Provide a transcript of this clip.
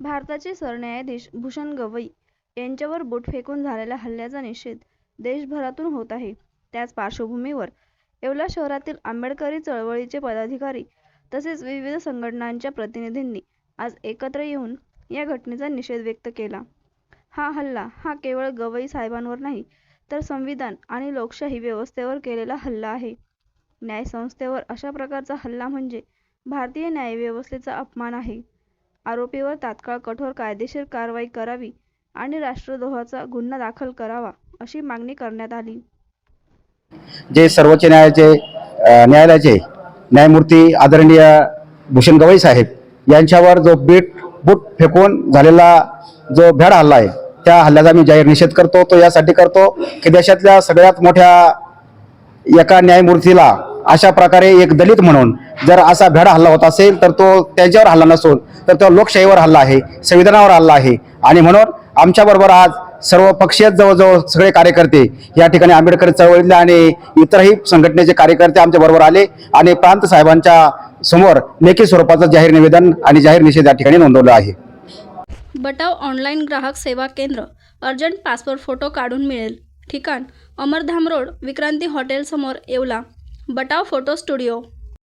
भारताचे सरन्यायाधीश भूषण गवई यांच्यावर बोट फेकून झालेल्या हल्ल्याचा निषेध देशभरातून होत आहे. त्याच पार्श्वभूमीवर येवला शहरातील आंबेडकरी चळवळीचे पदाधिकारी तसेच विविध संघटनांच्या प्रतिनिधींनी आज एकत्र येऊन या घटनेचा निषेध व्यक्त केला. हा हल्ला हा केवळ गवई साहेबांवर नाही तर संविधान आणि लोकशाही व्यवस्थेवर केलेला हल्ला आहे. न्यायसंस्थेवर अशा प्रकारचा हल्ला म्हणजे भारतीय न्यायव्यवस्थेचा अपमान आहे. आरोपीवर तात्काळ कठोर कायदेशीर कारवाई करावी आणि राष्ट्रद्रोहाचा गुन्हा दाखल करावा अशी मागणी करण्यात आली. जे सर्वोच्च न्यायालयाचे न्यायालयाचे न्यायमूर्ती आदरणीय भूषण गवई साहेब यांच्यावर जो बीट बूट फेकून झालेला जो भ्याड हल्ला आहे त्या हल्ल्याचा मी जाहीर निषेध करतो तो यासाठी करतो की देशातल्या सगळ्यात मोठ्या एका न्यायमूर्तीला अशा प्रकारे एक दलित म्हणून जर असा भ्याड हल्ला होत असेल तर तो त्यांच्यावर हल्ला नसून तर तो लोकशाहीवर हल्ला आहे संविधानावर हल्ला आहे. आणि म्हणून आमच्याबरोबर आज सर्व पक्षीय जवळजवळ सगळे कार्यकर्ते या ठिकाणी आंबेडकर चळवळीतले आणि इतरही संघटनेचे कार्यकर्ते आमच्याबरोबर आले आणि प्रांत साहेबांच्या समोर लेखी स्वरूपाचं जाहीर निवेदन आणि जाहीर निषेध या ठिकाणी नोंदवलं आहे. बटाव ऑनलाईन ग्राहक सेवा केंद्र अर्जंट पासपोर्ट फोटो काढून मिळेल. ठिकाण अमरधाम रोड विक्रांती हॉटेल समोर येवला. बटाव photo studio